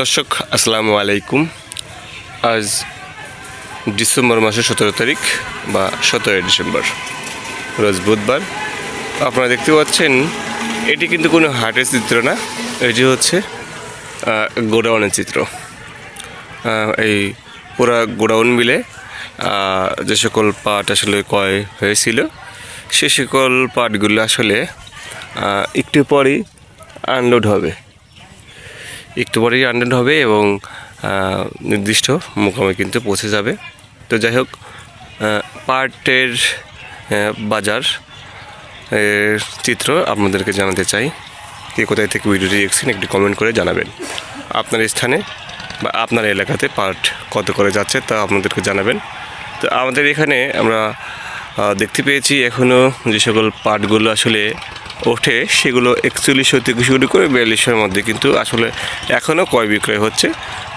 দর্শক, আসসালামু আলাইকুম। আজ ডিসেম্বর মাসের সতেরো তারিখ বা সতেরোই ডিসেম্বর, রোজ বুধবার। আপনারা দেখতে পাচ্ছেন, এটি কিন্তু কোনো হাটের চিত্র না, এটি হচ্ছে গোডাউনের চিত্র। এই পুরা গোডাউন মিলে যে সকল পাট আসলে ক্রয় হয়েছিল, সে সকল পাটগুলো আসলে একটু পরই আনলোড হবে। একটু পরেই আনলোড হবে এবং নির্দিষ্ট মোকামে কিন্তু পৌঁছে যাবে। তো যাই হোক পার্টের বাজার চিত্র আপনাদেরকে জানাতে চাই। কে কোথায় থেকে ভিডিওটি দেখছেন একটু কমেন্ট করে জানাবেন। আপনার স্থানে বা আপনার এলাকাতে পার্ট কত করে যাচ্ছে তা আপনাদেরকে জানাবেন। তো আমাদের এখানে আমরা দেখতে পেয়েছি এখনও যে সকল পার্টগুলো আসলে ওঠে, সেগুলো একচল্লিশশো থেকে শুরু করে বিয়াল্লিশশোর মধ্যে, কিন্তু আসলে এখনও ক্রয় বিক্রয় হচ্ছে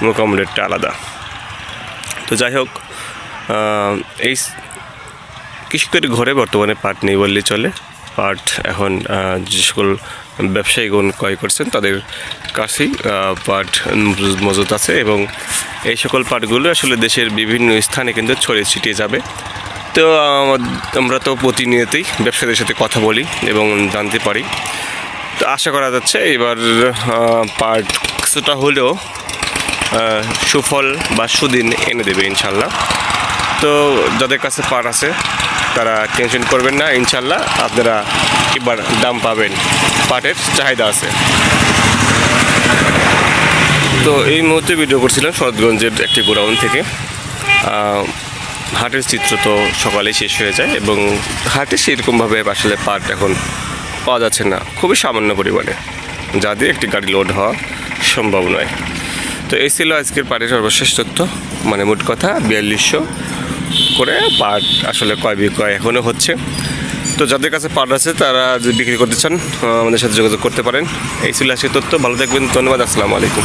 মোকাম রেটটা আলাদা। তো যাই হোক এই কৃষকের ঘরে বর্তমানে পাট নেই বললেই চলে। পাট এখন যে সকল ব্যবসায়ীগণ ক্রয় করছেন, তাদের কাছেই পাট মজুত আছে এবং এই সকল পাটগুলো আসলে দেশের বিভিন্ন স্থানে কিন্তু ছড়িয়ে ছিটিয়ে যাবে। তো আম- আমরা তো প্রতিনিয়তই ব্যবসায়ীদের সাথে কথা বলি এবং জানতে পারি। তো আশা করা যাচ্ছে এবার পার্ট কিছুটা হলেও সুফল বা সুদিন এনে দেবে ইনশাল্লাহ। তো যাদের কাছে পাট আছে, তারা টেনশন করবেন না, ইনশাল্লাহ আপনারা এবার দাম পাবেন। পাটের চাহিদা আছে। তো এই মুহূর্তে ভিডিও করছিলাম শরৎগঞ্জের একটি গোডাউন থেকে। হাটের চিত্র তো সকালে শেষ হয়ে যায় এবং হাটে সেরকমভাবে আসলে পাট এখন পাওয়া যাচ্ছে না। খুবই সামান্য পরিমাণে। যা দিয়ে একটি গাড়ি লোড হওয়া সম্ভব নয়। তো এই ছিল আজকের পাটের সর্বশেষ তথ্য। মানে মোট কথা, বিয়াল্লিশশো করে পাট আসলে ক্রয় বিক্রয় এখনও হচ্ছে। তো যাদের কাছে পাট আছে, তারা যদি বিক্রি করতে চান, আমাদের সাথে যোগাযোগ করতে পারেন। এই ছিল আজকের তথ্য। ভালো থাকবেন, ধন্যবাদ, আসসালামু আলাইকুম।